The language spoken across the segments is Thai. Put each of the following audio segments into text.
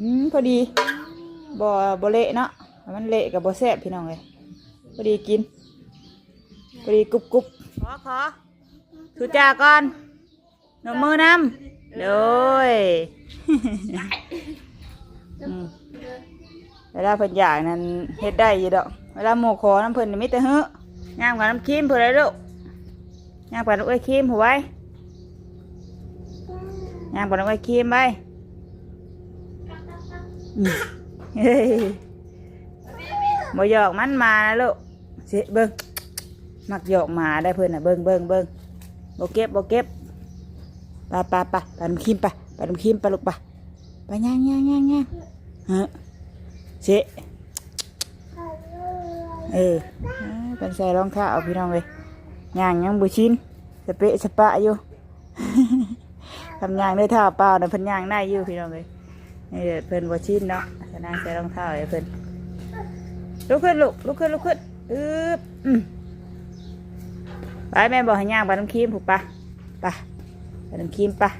อืมพอดีบ่บ่เละเนาะมันเละกับบ่แซ่บพี่น้องเลยพอดีกินพอดีกรุบกรุบขอขอทุจ่าก่อนหนมมือน้ำโดยเวลาเพิ่นอยากนั้นเฮ็ดได้อยู่ดอกเวลาหมู่ขอน้ำเพิ่นมีแต่เฮ้ย่างกับน้ำครีมเพิ่นเลยลูกย่างกับน้ำไอ้ครีมหัวไว้ย่างกับน้ำไอ้ครีมไว้มเฮ้ย บ่หยอกมันมานะลูกเสเบิ่งมักหยอกมาได้เพิ่อนน่ะเบิ่งเบิ่งเบิ่งบ่เก็บบ่เก็บปไปไปไปน้ำครีมปไปน้ำครีมไปลูกปไปย่างย่างย่างย่างฮะสิเออเป็นใส่รองเท้าเอาพี่น้องเลยย่างยังบุชินสเปะสปะอยู่ทำย่างด้วยเท้าเปล่าแต่เพิ่นย่างได้อยู่พี่น้องเลย นี่เพิ่นบุชินเนาะฉะนั้นใส่รองเท้าให้เพิ่นลุกขึ้นลุกลุกขึ้นลุกขึ้นอึบอืมไปแม่บอกให้ย่างไปน้ำครีมผูกปะไปไปน้ำครีมปะ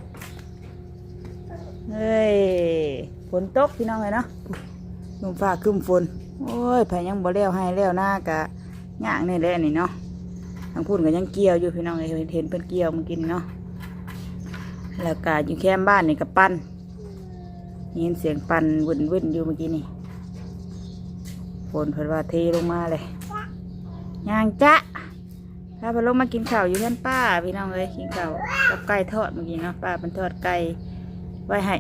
เฮ้ยฝนตกพี่น้องเลยเนาะลมฟ้าคึ้มฝนโอ้ยพายังบ่แล้วให้แล้วหน้ากะย่างนี่แหละนี่เนาะทางพูดก็ยังเกี่ยวอยู่พี่น้องเอ้ยเห็นเพิ่นเกี่ยวมากินเนาะแล้วก็อยู่แคมบ้านนี่ก็ปั้น ยินเสียงปั้นวุ่นวุ่นอยู่เมื่อกี้นี่ฝนเพิ่นว่าเทลงมาเลยย่างจ๊ะถ้าเพิ่นลงมากินข้าวอยู่เพื่อนป้าพี่น้องเอ้ยกินข้าวกับไก่ทอดเมื่อกี้เนาะป้าเป็นทอดไก่ไว้ให้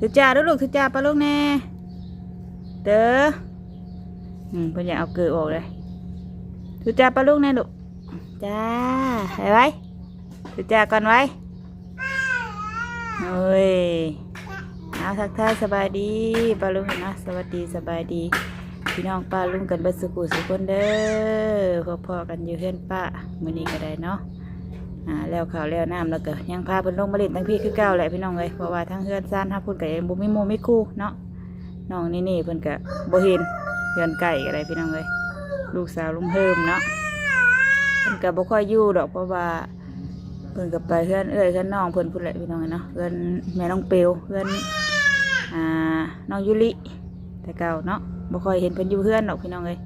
ทุจ่าดูลูกทุจ่าปลาลูกแน่เด้ออืมเพิ่นอยากเอาเกลือออกเลยทุจ่าปลาลูกแน่ลูกจ้าไปไว้ทุจ่าก่อนไว้เฮ้ย เอาทักทายสบายดีปาลุงนะสวัสดีสบายดี พี่น้องป้าลุงกันเบัดสุขุสุคนเด้อพอๆกันอยู่เฮือนป้ามื้อนี้ก็ได้เนาะอ่าแล้วข้าวแล้วน้ำแล้วก็ยังพาเพิ่นลงมาเล่นทั้งพี่คือเก่าแหละพี่น้องเอ้ยเพราะว่าทั้งเฮือนซ่านทั้งพุ่นก็ยังบ่มีหมู่มีคู่เนาะน้องนี่นี่เพิ่นก็บ่เห็นเฮือนไก่อะไรพี่น้องเอ้ยลูกสาวลุงเฮิมเนาะเพิ่นก็บ่ค่อยอยู่ดอกเพราะว่าเพิ่นก็ไปเฮือนเอ้ยเฮือนน้องเพิ่นพุ่นแหละพี่น้องเอ้ยเนาะเฮือนแม่น้องเปลวเฮือน อ่าน้องยุลิแต่เก่าเนาะบ่ค่อยเห็นเพิ่นอยู่เฮือนดอกพี่น้องเอ้ย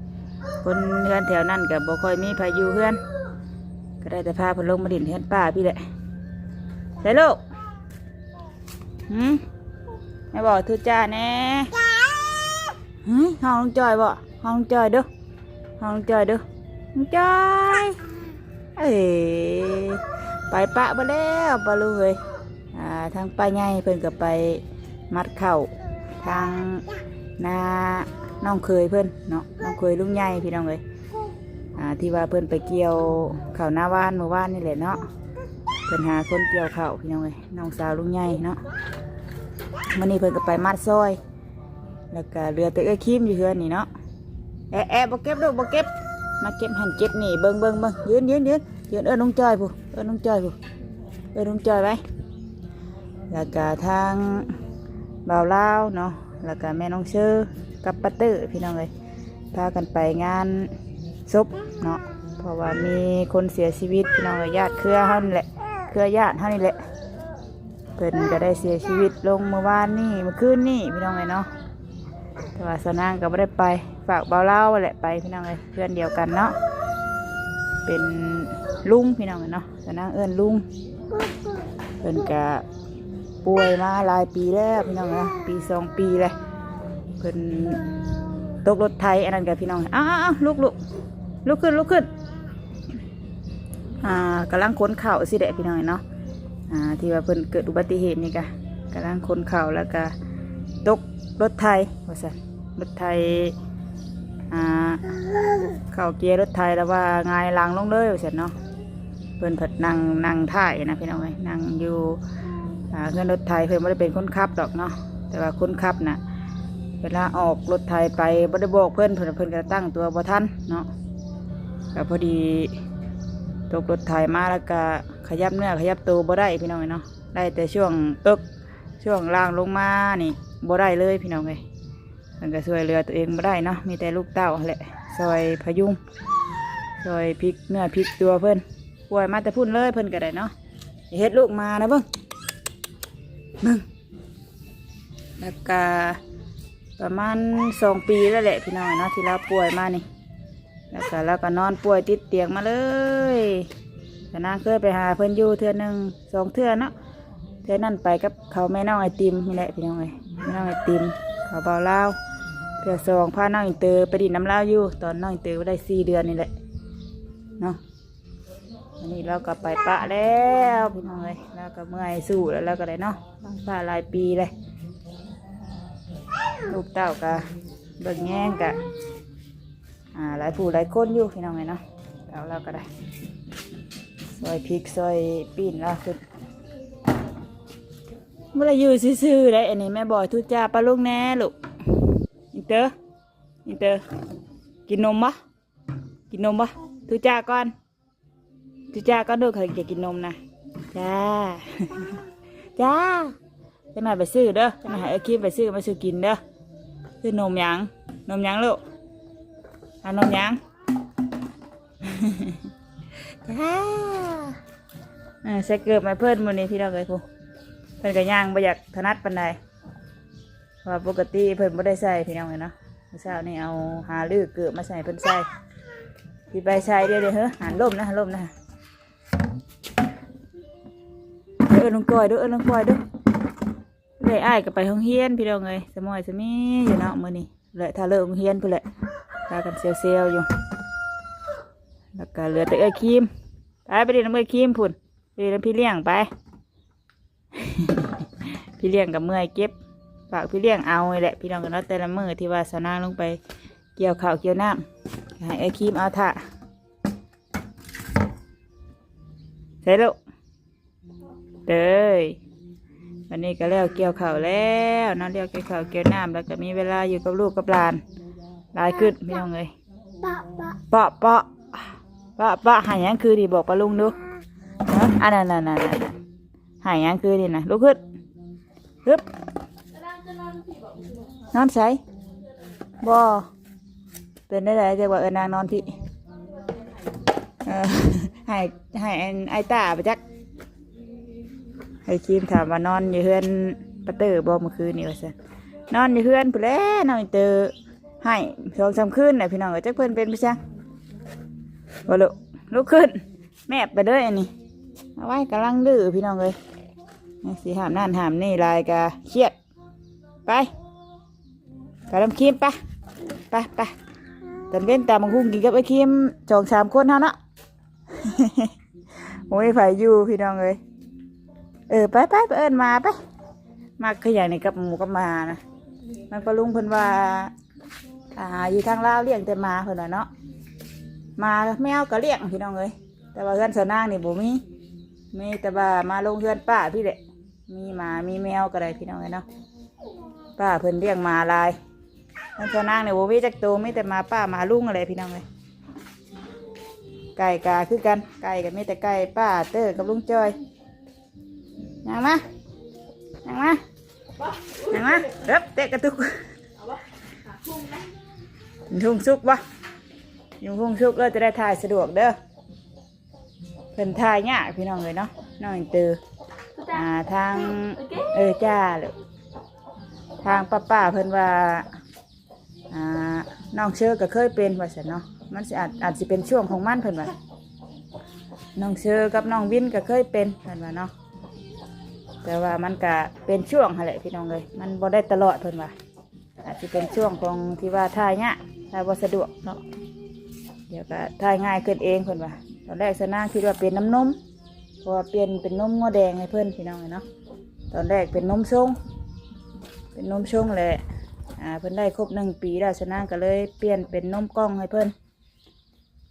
คนเฮือนแถวนั้นก็บ่ค่อยมีไผอยู่เฮือน ก็ได้แต่พาเพนลงมาดินเทียนป้าพี่แหละใส่ลูกหืมแม่บอกทุจ้าแน่หืมห้องจอยบ่ห้องจอยเด้อห้องจอยเด้องจอยเอ้ไปปะมาแล้วปะลูกเอ้ยอ่าทางป้าใหญ่เพิ่นก็ไป มัดเข่าทางนาน้องเคยเพิ่อนเนาะน้องเคยลุงใหญ่พี่น้องเอ้ยอ่าที่ว่าเพิ่อนไปเกี่ยวเข้าหน้าว่านเมื่อวานนี่แหละเนาะเพิ่อนหาคนเกี่ยวเข้าพี่น้องเอ้ยน้องสาวลุงใหญ่เนาะมื้อนี้เพิ่อนก็ไปมัดซอย แล้วก็เรือแตะเอ้ยคิมอยู่เฮือนนี่เนาะแอะแอะบเก็บลูบเก็บมาเก็บหันเก็บนี่เบิ่งเบิ่งเบิ่งยืนยืนยืนยืนเอิ้นน้องจอยผู้เอิ้นน้องจอยผู้เอิ้นน้องจอยไว้แล้วก็ทาง บ่าวลาวเนาะแล้วก็แม่น้องเชอกับป้าเตอร์พี่น้องเอ้ยพากันไปงานศพเนาะเพราะว่ามีคนเสียชีวิตพี่น้องเอ้ยญาติเครือเฮานี่แหละเครือญาติเฮานี่แหละเพิ่นก็ได้เสียชีวิตลงเมื่อวานนี่เมื่อคืนนี่พี่น้องเอ้ยเนาะแต่ว่าสนางก็ไม่ได้ไปฝากเบาเล่าแหละไปพี่น้องเอ้ยเพื่อนเดียวกันเนาะเป็นลุงพี่น้องเอ้ยเนาะสนางเอิ้นลุงเพิ่นก็ ป่วยมาหลายปีแล้วพี่น้องเอ้ยปีสองปีเลยเพิ่นตกรถไทยอันนั้นกับพี่น้องอ้าวลุกลุกลุกขึ้นลุกขึ้นอ่ากำลังขนเข่าวสิเด็พี่น้องเนาะอ่าที่ว่าเพิ่นเกิดอุบัติเหตุนี่กะกำลังขนเข่าวแล้วก็ตกรถไทยว่าซั่นรถไทยอ่าเข่าเกียร์รถไทยแล้วว่าหงายลังลงเลยว่าซั่นเนาะเพิ่นผัดนั่งนั่งท่ายนะพี่น้องเอ้ยนั่งอยู่ เงินรถไทยเพิ่นไม่ได้เป็นคนขับดอกเนาะแต่ว่าคนขับน่ะเวลาออกรถไทยไปบ่ได้บอกเพื่อนเพื่อนเพื่อนก็ตั้งตัวบ่ทันเนาะก็พอดีตกรถไทยมาแล้วก็ขยับเนื้อขยับตัวบ่ได้พี่น้องเอ้ยเนาะได้แต่ช่วงตึกช่วงล่างลงมานี่บ่ได้เลยพี่น้องเอ้ยเพิ่นก็ช่วยเหลือตัวเองบ่ได้เนาะมีแต่ลูกเต้าแหละซอยพยุงซอยพริกเนื้อพริกตัวเพิ่อนป่วยมาแต่พุ่นเลยเพิ่อนก็ได้เนาะเฮ็ดลูกมานะเบิ่ง เบิ่งแล้วก็ประมาณสองปีแล้วแหละพี่น้องเนาะที่เราป่วยมานี่ แล้วก็เราก็นอนป่วยติดเตียงมาเลยแต่นางเคยไปหาเพิ่อนอยู่เทื่อหนึ่งสองเทื่อเนาะเทื่อนั่นไปกับเขาแม่น้องไอติมนี่แหละพี่น้องเอ้ยแม่น้องไอติมเขาเบาเล่าเทื่อสองพาน้องอินเตอร์ไปดินน้ำเล่าอยู่ ตอนน้องอินเตอร์ได้สี่เดือนนี่แหละเนาะ วันนี้เราก็ไปปะแล้วพี่น้องเอ้ยแล้วก็เมื่อยสู้แล้วเราก็ได้เนาะตั้งป่าหลายปีเลย ลูกเต้ากะเบิ่งแง่งกะอ่าหลายผู้หลายคนอยู่พี่น้องไงเนาะเอาเราก็ได้ซอยพริกซอยปีนแล้วคือเมื่อไรอยู่ซื่อๆเลยอันนี้แม่บอยทุจ้าปลาลูกแน่ลูกอินเตอร์อินเตอร์กินนมปะกินนมปะทุจ้าก่อน ทุจ้าก่อนดูเขาจะกินนมนะจ้าจ้าจะมาไปซื้อเด้อจะมาหาไอ้คิมไปซื้อมาซื้อกินเด้อซื้อนมยังนมยังลูกเอานมยังจ้าเออใส่เกือบมาเพิ่นมื้อนี้พี่น้องเอ้ยผู้เพิ่นก็ย่างบ่อยากถนัดปานใดเพราะว่าปกติเพิ่นบ่ได้ใส่พี่น้องเอ้ยเนาะเมื่อเช้านี่เอาหาลือเกือบมาใส่เพิ่นใส่พี่ไปใส่เดี๋ยวเลยเฮ้อหันลมนะหันลมนะ เด้อลงก้อยด้อเอิ้นลุงก้อยด้อเลยอ้ายก็ไปห้องเฮียนพี่น้องเอ้ยสมอยสมีอยู่เนาะมื้อนี้เลยถ้าเลิกโรงเฮียนพุ่นแหละพากันเซลล์อยู่แล้วก็เหลือแต่เอ้ยครีมไปไปเรีน้ำเอ้ยครีมพุ่นไปเรียนพี่เลี้ยงไป พี่เลี้ยงกับเมื่อยเก็บฝากพี่เลี้ยงเอาแหละพี่น้องกันเนาะแต่ละมือที่ว่าสาวนางลงไปเกี่ยวข้าวเกี่ยวน้ำให้ไอ้ครีมเอาถ่าใส่ลูก เด้ยวันนี้ก็แล้วเกี่ยวเข้าแล้วนาะเลี้ยวเกี่ยวเข้าเกี่ยวน้ำแล้วก็มีเวลาอยู่กับลูกกับหลานหลายขึ้นพี่น้องเอ้ยเปาะเปาะเปาะเปาะหายยังคือดีบอกปลาลุงดูฮะอันนั้นนั่นนั่นหายยังคือดีนะลุกขึ้นฮึบนอนใส่บ่เป็นได้ไรจะว่าเออนางนอนพี่เออให้ให้อันไอตาไปจัก ให้คิมถามว่านอนอยู่เฮือนปะเตอร์บ่เมื่อคืนนี่ว่าซะนอนอยู่เฮือนผู้นแหล้นอนอนเตอให้สองสามคืนน่ะพี่น้องเอ้ยจักเพิ่นเป็นพี่ช่างบ่ลุกลุกขึ้น แม่ไปเด้ออันนี้เอาไว้กำลังดื้อพี่น้องเอ้ยนี่สิหามนั่นหามนี่ลายกะเครียด ไปไปลำคิมไปไปไปตอนเว้นตามังคุงกินกับไอ้คิมสองสามคนเท่านั้นโอ้ยไผอยู่พี่น้องเอ้ย เออไปไปไปเอิ้นมาไปมาคืออย่างนี้กับหมูกับมานะมันก็ลุงเพิ่นว่า อ่าอยู่ทางลาวเลี้ยงแต่มาเพิ่นว่าเนาะมาแมวก็เลี้ยงพี่น้องเอ้ยแต่ว่าเฮือนสวนางนี่บ่มีมีแต่ว่ามาลงเฮือนป้าพี่แหละมีหมามีแมวก็ได้พี่น้องเอ้ยเนาะป้าเพิ่นเลี้ยงหมาลายเฮือนสวนางนี่บ่มีจักตัวมีแต่มาป้ามาลุงอะไรพี่น้องเอ้ยไก่กาคือกันไก่ก็มีแต่ไก่ป้าเตอร์กับลุงจอย ยังมายังมายังมาเด้บเตะกระตุกยุงซุกบ่ยุงพุงซุกก็จะได้ถ่ายสะดวกเด้อเพิ่นถ่ายยากพี่น้องเลยเนาะน้องอินเตออ่าทางเออจ้าเลยทางป้าป้าเพิ่นว่าอ่าน้องเชื่อก็เคยเป็นว่าซั่นเนาะมันสิอาจอาจสิเป็นช่วงของมันเพิ่นว่าน้องเชื่อกับน้องวินก็เคยเป็นเพิ่นว่าเนาะ แต่ว่ามันก็เป็นช่วงหั่นแหละพี่น้องเลยมันบ่ได้ตลอดเพิ่นว่าอาจจะเป็นช่วงของที่ว่าถ่ายเนี่ยถ่ายบ่สะดวกเนาะเดี๋ยวก็ถ่ายง่ายขึ้นเองเพิ่นว่าตอนแรกสนางคิดว่าเป็นน้ำนมเพราะว่าเปลี่ยนเป็นนมงอแดงให้เพิ่นพี่น้องเนาะตอนแรกเป็นนมชงเป็นนมชงแหละอ่าเพิ่นได้ครบหนึ่งปีแล้วสนางก็เลยเปลี่ยนเป็นนมกล้องให้เพิ่น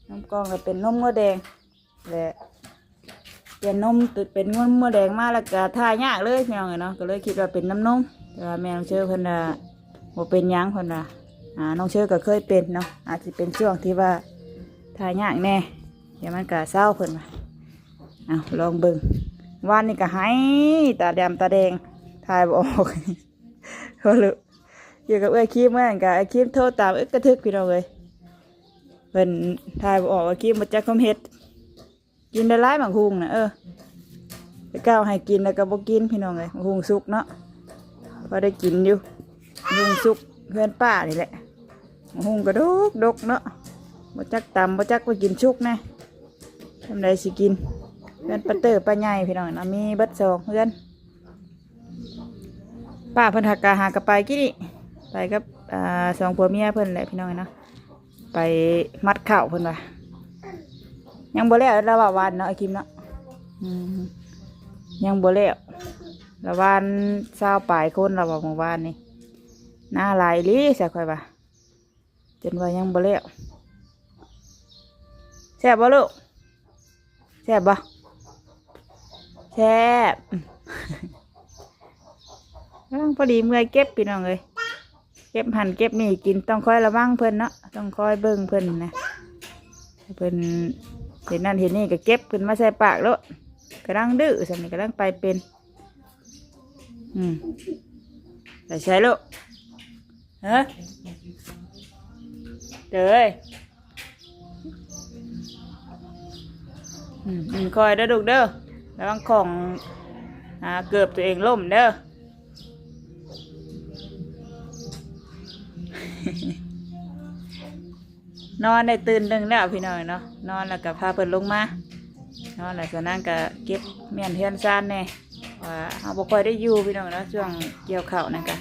นมกล้องก็เป็นนมงอแดงแหละ เปลี่ยนนมตุดเป็นงนมงอแดงมากแล้วก็ถ่ายยากเลยพี่น้องเนาะก็เลยคิดว่าเป็นน้ำนมแต่ว่าแม่น้องเชื่อเพิ่นว่าบ่เป็นยังคนว่าอ่าน้องเชื่อก็เคยเป็นเนาะอาจจะเป็นช่วงที่ว่าทายยากแน่เดี๋ยวมันก็เศร้าเพิ่นว่าเอาลองเบิ่งวันนี้ก็ให้ตาดำตาแดงทายบ่ออกโหลุอยู่กับเอ้คีมเหมือนกับไอ้คีมโทษตามอึกกระทึกพี่น้องเลยเพิ่นทายบ่ออกว่าคีมมาจากคอมเฮ็ด กินได้หลายหมักหุงนะเออไปก้าวให้กินแล้วก็บ่กินพี่น้องเลยหมักหุงสุกเนาะพอได้กินอยู่หุงสุกเพื่อนป้านี่แหละหุงกระดกดกเนาะบ่จักตำบ่จักไปกินชุกนะทำไรสิกินเพื่อนปะเตอร์ป้าใหญ่พี่น้องนะมีเบัดสองเพื่อนป้าเพิ่นหักกะหากระไปกี่นี่ไปกับอ่าสองผัวเมียเพิ่นแหละพี่น้องเนาะไปมัดข้าเพิ่นว่า ยังบ่แล้วระหว่างวันเนาะไอคิมเนาะอืมยังบ่แล้วละวานเศร้าปลายคนเราบอกเมื่อวานนี่หน้าลายลีใส่ค่อยว่าจนว่ายังบ่เลี้ยวแซ่บบ่ลูกแซ่บบ่แซ่บกำลังพอดีเมื่อยเก็บพี่น้องเลยเก็บหันเก็บนี่กินต้องคอยระวังเพิ่อนเนาะต้องคอยเบิ่งเพิ่อนนะเพิ่อน เห็นนั่นเห็นนี่ก็เก็บเพิ่นมาใส่ปากแล้วกำลังดื้อสำนี่กำลังไปเป็น อืมแต่ใช่ลูกฮะเด้ออืมคอยเด้อลูกเด้อระวังของอ่าเกือบตัวเองล่มเด้อ นอนได้ตื่นหนึ่งแล้วพี่น้อยเนาะนอนแล้วก็พาเพิ่นลงมานอนแล้วก็นั่งก็เก็บเมียนเทียนซานแน่ว่าเราบ่ค่อยได้อยู่พี่น้องเนาะช่วงเกี่ยวข้าวนั่นก็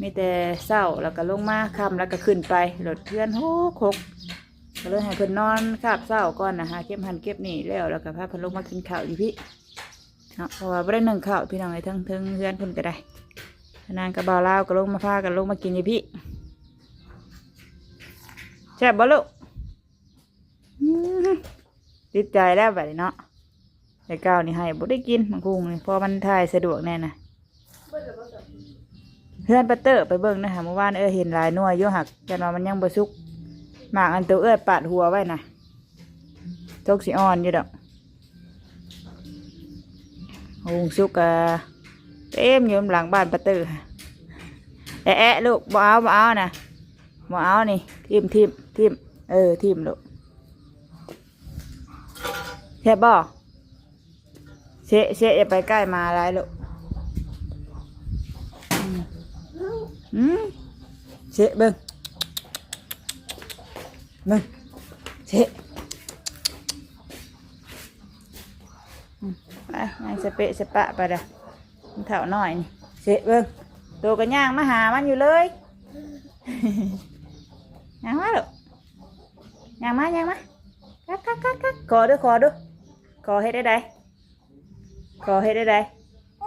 มีแต่เศร้าแล้วก็ลงมาค่ำแล้วก็ขึ้นไปรถเพื่อนโหกหกก็เลยให้เพิ่นนอนคาบเศร้าก่อนนะฮะเก็บหันเก็บนี่แล้วแล้วก็พาเพิ่นลงมากินข้าวอยู่พี่เนาะเพราะว่าบ่ได้นึ่งข้าวพี่น้องไอ้ทั้งทั้งเพื่อนเพิ่นก็ได้นางกับบ่าวลาก็ลงมาพากันลงมากินอยู่พี่ แซ่บบ่ลูกติดใจแล้วแบบเนาะแต่ก้าวนี่ให้บ่ได้กินมังคุงนี่พราะมันถ่ายสะดวกแน่นะเพื่อนปัตเตอร์ไปเบิ่งนะคะเมื่อวานเออเห็นลายนวยอยู่หักแต่ว่ามันยังบ่สุกหมากอันตัวเอ้ยปาดหัวไว้นะจกสีอ่อนอยู่ดอกหงสุกกะเต็มอยู่หลังบ้านปัตเตอร์ค่ะแอะแอะลูกบ่เอาบ่เอานะบ่เอานี่ทิมทิม ทิมเออทิมลูกแค่บบ่เชะเชะอย่าไปใกล้มาอะไรลูกอืมเชะเบิ้งเบิ้งเชะไปนายสเปะสปะไปเด้อเถ่าหน่อยนี่เชะเบิ้งตัวกันย่างมาหามันอยู่เลยย่างมาลูก ย่างมาย่างมากักกักกักกักขอดูขอดูขอให้ได้ไดขอให้ได้ได้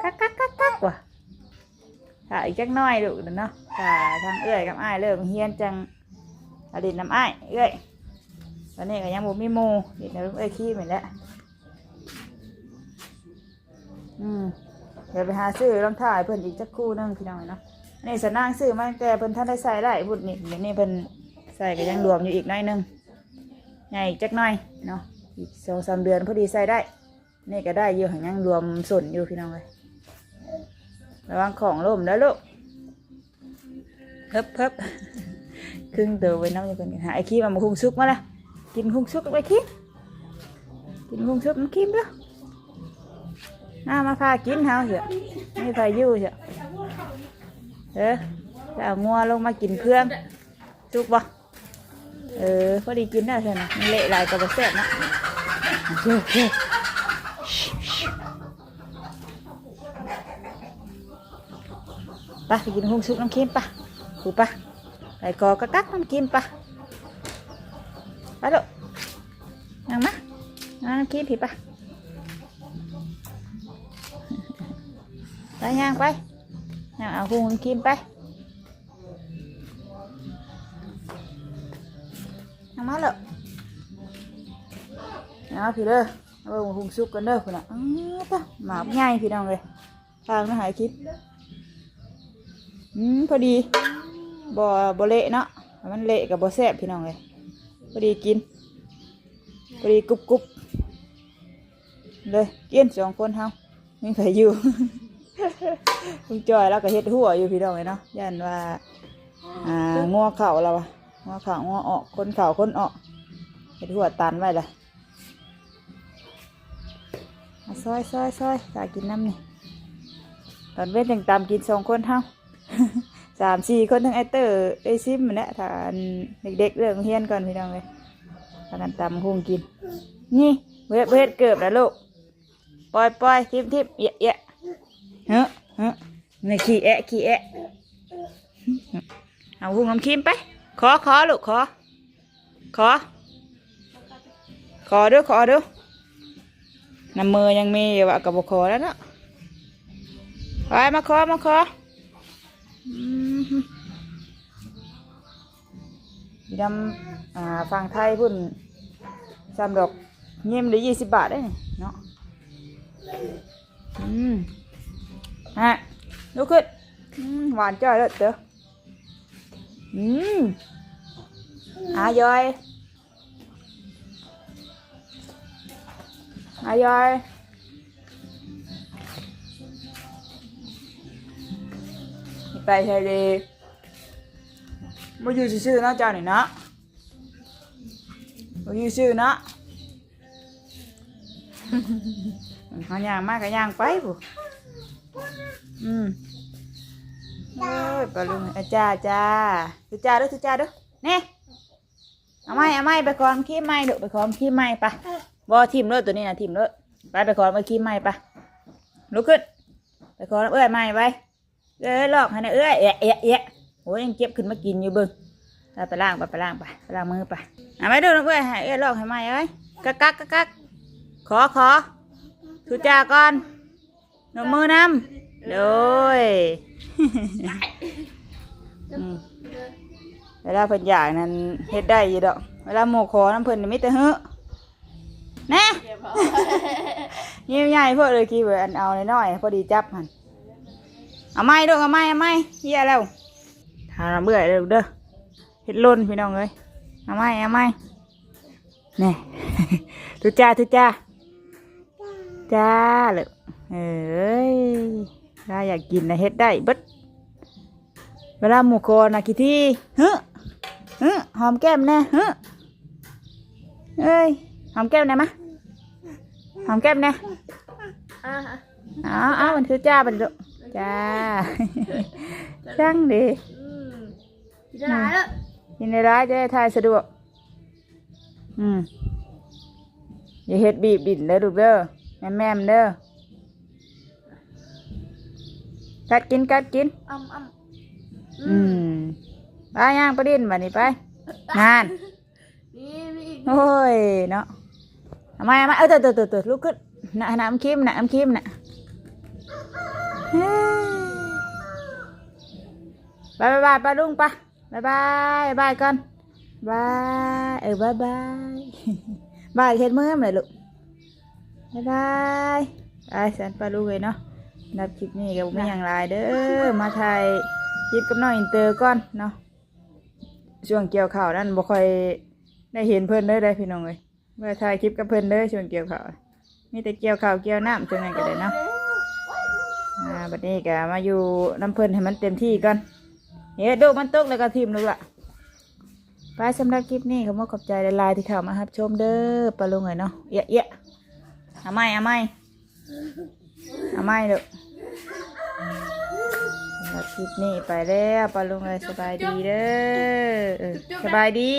กักกักกักกักว่ะถ้าอีกจักน้อยดูเด้อเนาะถ้าทางเอื้อยกับอ้ายเริ่มเฮียนจังอดินน้ำอ้ายเอื้อยตอนนี้ก็ยังบ่มีหมูเด็กนะลูกเอ้ยขี้เหมือนแล้วอืมเดี๋ยวไปหาซื้อรองเท้าให้เพิ่นอีกจักคู่นึงพี่น้องเนาะนี่สนางซื้อมาแต่เพิ่นท่านได้ใส่ได้พุดนี่เดี๋ยวนี้เพิ่นใส่ก็ยังรวมอยู่อีกหน้อยนึง ใหญ่จักหน่อยเนาะอีกสองสามเดือนพอดีใส่ได้นี่ก็ได้อยู่หันยังรวมส่วนอยู่พี่น้องเลยระวังของล่มแล้วลูกเพิบเพิบครึ่งตัวไว้น้ำอยู่คนกันหาไอ้ขี้มามาคุ้งซุกมาละกินคุ้งซุกไปขี้กินคุ้งซุกมันขี้ด้วยน้ามาพากินเฮาเถอะไม่ใครอยู่เถอะเออจะเอางัวลงมากินเครื่องซุกบ่ เออพอดีกินได้ใช่ไหมเละลายกับแซ่บนะโอเคโอเคไปไปกินหุ้งซุปน้ำเค็มปะถูปะไปกอกระกักน้ำเค็มปะไปลูกนั่งมานั่งน้ำเค็มผิดปะไปย่างไปย่างเอาหุ้งน้ำเค็มไป นั่งมาลูกเอาพี่เด้อเอาไปหุงซุปกันเด้อคุณน่ะอ้าวตะหมาง่ายพี่น้องเลยทางนะหายคลิปอืมพอดีบ่บ่เละเนาะมันเละกับบ่แซ่บพี่น้องเลยพอดีกินพอดีกรุบกรุบเลยกินสองคนเฮาไม่ใครอยู่ลุงจอยแล้วก็เฮ็ดหัวอยู่พี่น้องเลยเนาะยันว่าอ่างัวเข่าเราอะ งัวข่างัวออกคนข่าคนออกเฮ็ดหัวตันไว้ละมาซอยซอยซอยตากินน้ำนี่ตอนเว้นยังตามกินสองคนเฮาสามสี่คนทั้งไอเตอร์ไอซิมเนั่นแหละถ้านเด็กๆเรื่องเฮียนก่อนพี่น้องเลยพากันตำหุงกิน นี่เวทเวทเกือบแล้วลูกปล่อยปล่อยทิมทิมเอะเอะเฮ้อเฮ้อนี่ขี้แอะขี้แอะเอาหุงน้ำคิมไป ขอขอลูกขอ ขอ ขอดูขอดูน้ำมือยังมีอยู่ว่ากับบขอแล้วเนาะไปมาขอมาขออืมฮึอยู่ดำอ่าฟังไทยพุ่นจำดอกเงี้ยมเลยยี่สิบบาทได้เนาะอืมฮะลุกขึ้นหวานจ้อยเลยเด้อ อืมอายอยอายอยไปเฮดีมาอยู่ซื่อๆนะเจ้านี่เนะมาอยู่ซื่อนะเขาย่างมากก็ย่างไปผู้อืม เอ้ยปลาลุงอาจ้าจ้าทุจ้าเด้อทุจ้าเด้อนี่เอาไม้เอาไม้ไปคอมขี้ไม้เด้อไปคอมขี้ไม้ไปบอทิมเลยตัวนี้นะทิมเลยไปไปขอมาขี้ไม้ไปลุกขึ้นไปขอเอ้ยไม้ไปเอ้ยลอกให้นะเอ้ยเอะเอะเอะโอ้ยยังเก็บขึ้นมากินอยู่บึงไปไปล้างไปไปล้างไปไปล้างมือไปเอาไปดูนะเอ้ยให้เอ้ยลอกให้ไม้เอ้ยกักกักกักขอขอทุจ้าก่อนหนุ่มมือนำ โดยอืมเวลาเพิ่นอยากนั้นเฮ็ดได้อยู่ดอก เวลาโมขอน้ำเพิ่นนี่มิแต่เฮ้อแน่ยิ้มใหญ่พวกเลยกี่เบอร์อันเอาน้อยๆพอดีจับมันเอาไม้ด้วยเอาไม้เอาไม้เฮียแล้วทาเบื่อเด้อเด้อเฮ็ดล้นพี่น้องเอ้ยเอาไม้เอาไม้แน่ทุจ้าทุจ้าจ้าเลยเอ้ย ถ้าอยากกินนะเฮ็ดได้เบิดเวลาหมูโคนะกี่ที่ฮึฮึหอมแก้มแน่ฮึเอ้ยหอมแก้มได้ไหมะหอมแก้มได้อ่าอ๋ออ๋อมันคือจ้าบันดุจ้าช่างดีอืมจะร้ายแล้วยินในร้านจะได้ทายสะดวก อืมอย่าเฮ็ดบีบดินเด้อลูกเด้อแม่แม่มเด้อ กัดกินกัดกิน อ้ำอ้ำอืมไปย่างไปดินบัดนี้ไปงานนี่มีอีกโอ้ยเนาะทำไมทำไมเออเตัวตัวตัวลุกขึ้นน่ะน้ำคิมน่ะน้ำคิมน่ะเฮ้ยบายบายบายไปลุงไปบายบายบายก่อนบายเออบายบายบายเห็นมือไหมลูกบายบายไปสันปลาลูกเลยเนาะ นับคลิปนี้กับไม่อย่างไรเด้อ มาถ่ายคลิปกับน้องอินเตอร์ก่อนเนาะ ช่วงเกี่ยวข่าวนั่นบ่ค่อยได้เห็นเพิ่นเด้อได้พี่น้องเลยมื่อถ่ายคลิปกับเพิ่นเด้อช่วงเกี่ยวข้าว มีแต่เกี่ยวข้าวเกี่ยวน้ำจังนั้นก็ได้เนาะ อ่า บัดนี้ก็มาอยู่น้ำเพิ่นให้มันเต็มที่ก่อนเฮ้ยดูมันตกแล้วก็ทิมลูกละไปสำหรับคลิปนี้ขอมขอบใจลายที่เข้ามาครับชมเด้อปลาลุงเลยเนาะเอะเอะเอาไม่เอาไม่ เอาไม่ลูกสำหรับคลิปนี้ไปแล้วปลาลุงเลยสบายดีเด้อเออสบายดี